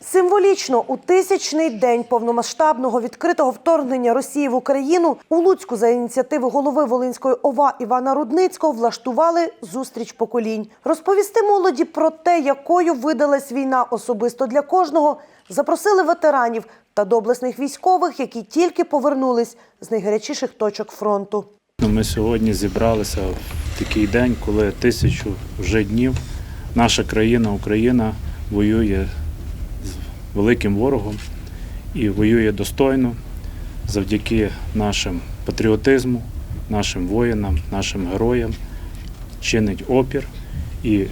Символічно у тисячний день повномасштабного відкритого вторгнення Росії в Україну у Луцьку за ініціативи голови Волинської ОВА Івана Рудницького влаштували зустріч поколінь. Розповісти молоді про те, якою видалась війна особисто для кожного, запросили ветеранів та доблесних військових, які тільки повернулись з найгарячіших точок фронту. Ну, Ми сьогодні зібралися в такий день, коли тисячу вже днів наша країна, Україна, воює великим ворогом і воює достойно завдяки нашим патріотизму, нашим воїнам, нашим героям, чинить опір і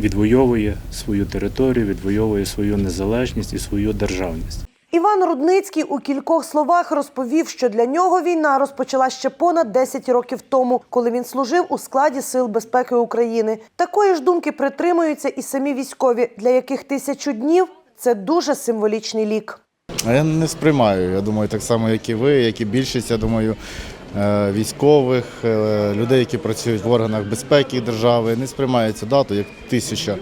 відвоює свою територію, відвоює свою незалежність і свою державність. Іван Рудницький у кількох словах розповів, що для нього війна розпочала ще понад 10 років тому, коли він служив у складі Сил безпеки України. Такої ж думки притримуються і самі військові, для яких тисячу днів це дуже символічний лік. Я не сприймаю. Я думаю, так само, як і ви, як і більшість, я думаю, е, військових, е, людей, які працюють в органах безпеки держави, не сприймають цю дату як тисяча,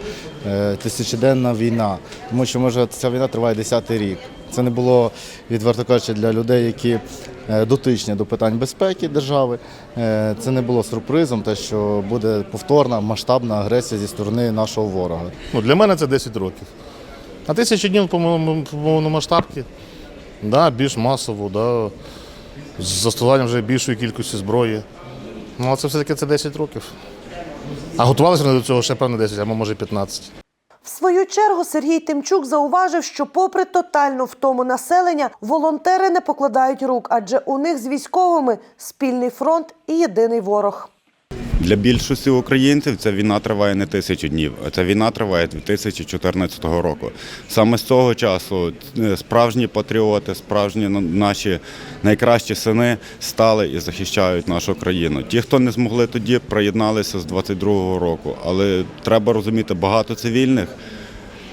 е, тисячоденна війна. Тому що може ця війна триває 10-й рік. Це не було, відверто кажучи, для людей, які дотичні до питань безпеки держави. Це не було сюрпризом, те, що буде повторна масштабна агресія зі сторони нашого ворога. Ну, для мене це 10 років. А тисячі днів по по повномасштабці, да, більш масово, да, з застосуванням вже більшої кількості зброї. Ну, а це все-таки це 10 років. А готувалися вони до цього ще певно 10, або може 15. В свою чергу Сергій Тимчук зауважив, що, попри тотальну втому населення, волонтери не покладають рук, адже у них з військовими спільний фронт і єдиний ворог. Для більшості українців ця війна триває не тисячу днів, а ця війна триває 2014 року. Саме з того часу е, справжні патріоти, справжні на- наші найкращі сини стали і захищають нашу країну. Ті, хто не змогли тоді, приєдналися з 22-го року. Але треба розуміти, багато цивільних.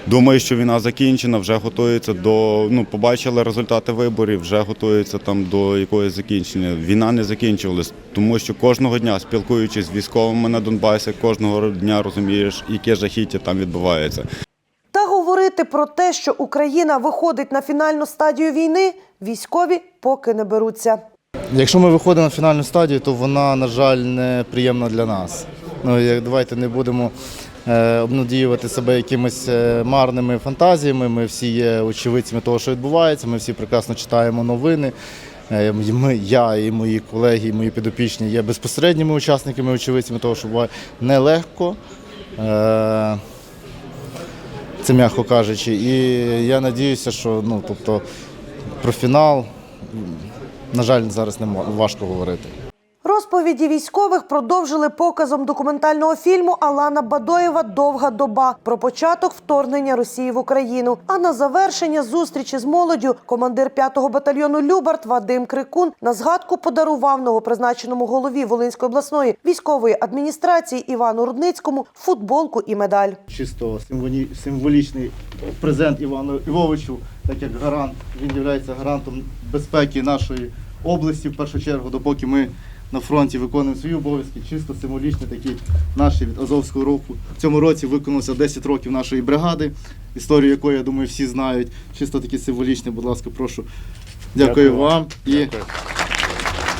Думаю, що війна закінчена, вже готується до. Ну, побачили результати виборів, вже готується там до якогось закінчення. Війна не закінчувалась, тому що кожного дня, спілкуючись з військовими на Донбасі, кожного дня розумієш, яке жахіття там відбувається. Та говорити про те, що Україна виходить на фінальну стадію війни, військові поки не беруться. Якщо ми виходимо на фінальну стадію, то вона, на жаль, не приємна для нас. Ну, як- давайте не будемо обнадіювати себе якимись е, марними фантазіями. Ми всі є очевидцями того, що відбувається. Ми всі прекрасно читаємо новини. Е, Ми, я і мої колеги, і мої підопічні є безпосередніми учасниками, очевидцями того, що буває нелегко. Е, це м'яко кажучи. І я надіюся, що ну, тобто, про фінал, на жаль, зараз не важко говорити. Розповіді військових продовжили показом документального фільму Алана Бадоєва Довга доба про початок вторгнення Росії в Україну. А на завершення зустрічі з молоддю командир 5-го батальйону Любарт Вадим Крикун на згадку подарував новопризначеному голові Волинської обласної військової адміністрації Івану Рудницькому футболку і медаль. чисто символі- символічний презент Івану Львовичу, так як гарант, він є гарантом безпеки нашої області в першу чергу, допоки ми на фронті виконуємо свої обов'язки, чисто символічний такий наші від Азовського року. В цьому році виконалося 10 років нашої бригади, історію якої, я думаю, всі знають. Чисто такий символічний, будь ласка, прошу. Дякую, Дякую вам. І Дякую.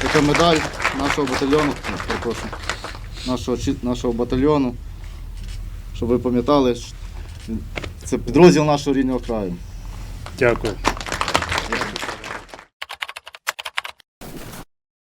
така медаль нашого батальйону, ну, перепрошую, нашого, нашого батальйону, щоб ви пам'ятали, це підрозділ нашого рідного краю. Дякую.